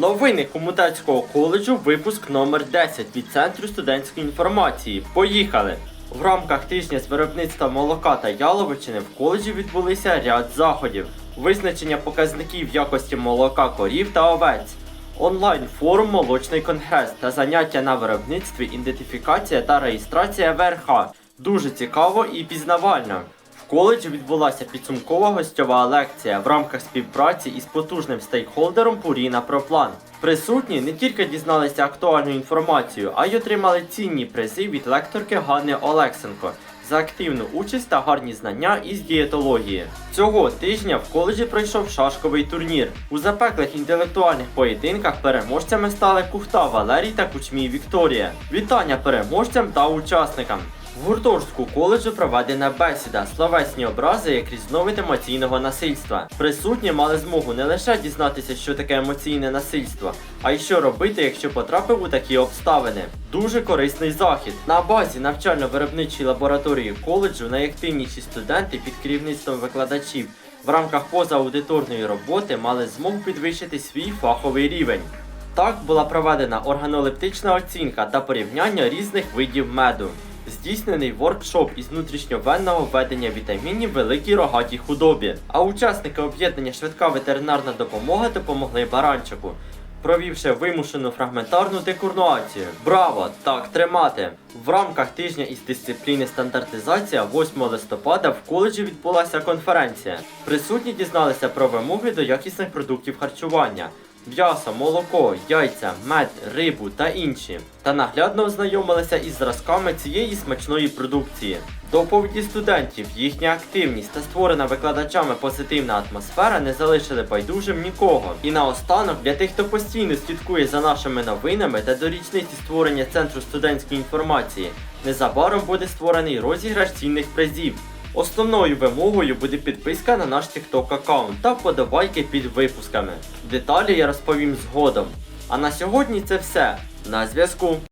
Новини Комутецького коледжу, випуск номер 10 від Центру студентської інформації. Поїхали! В рамках тижня з виробництва молока та яловичини в коледжі відбулися ряд заходів, визначення показників якості молока корів та овець, онлайн форум Молочний конгрес та заняття на виробництві, ідентифікація та реєстрація ВРХ. Дуже цікаво і пізнавально. Коледжі відбулася підсумкова гостьова лекція в рамках співпраці із потужним стейкхолдером Пуріна Проплан. Присутні не тільки дізналися актуальну інформацію, а й отримали цінні призи від лекторки Ганни Олексенко за активну участь та гарні знання із дієтології. Цього тижня в коледжі пройшов шашковий турнір. У запеклих інтелектуальних поєдинках переможцями стали Кухта Валерій та Кучмій Вікторія. Вітання переможцям та учасникам. В гуртожитку коледжу проведена бесіда словесні образи як різновид емоційного насильства. Присутні мали змогу не лише дізнатися, що таке емоційне насильство, а й що робити, якщо потрапив у такі обставини. Дуже корисний захід. На базі навчально-виробничої лабораторії коледжу найактивніші студенти під керівництвом викладачів в рамках позааудиторної роботи мали змогу підвищити свій фаховий рівень. Так була проведена органолептична оцінка та порівняння різних видів меду. Здійснений воркшоп із внутрішньовенного введення вітамінів великій рогатій худобі. А учасники об'єднання швидка ветеринарна допомога допомогли баранчику, провівши вимушену фрагментарну декурнуацію. Браво! Так тримати! В рамках тижня із дисципліни стандартизація 8 листопада в коледжі відбулася конференція. Присутні дізналися про вимоги до якісних продуктів харчування. М'ясо, молоко, яйця, мед, рибу та інші. Та наглядно ознайомилися із зразками цієї смачної продукції. Доповіді студентів, їхня активність та створена викладачами позитивна атмосфера не залишили байдужим нікого. І наостанок для тих, хто постійно слідкує за нашими новинами та до річниці створення Центру студентської інформації, незабаром буде створений розіграш цінних призів. Основною вимогою буде підписка на наш TikTok аккаунт та подобайки під випусками. Деталі я розповім згодом. А на сьогодні це все. На зв'язку.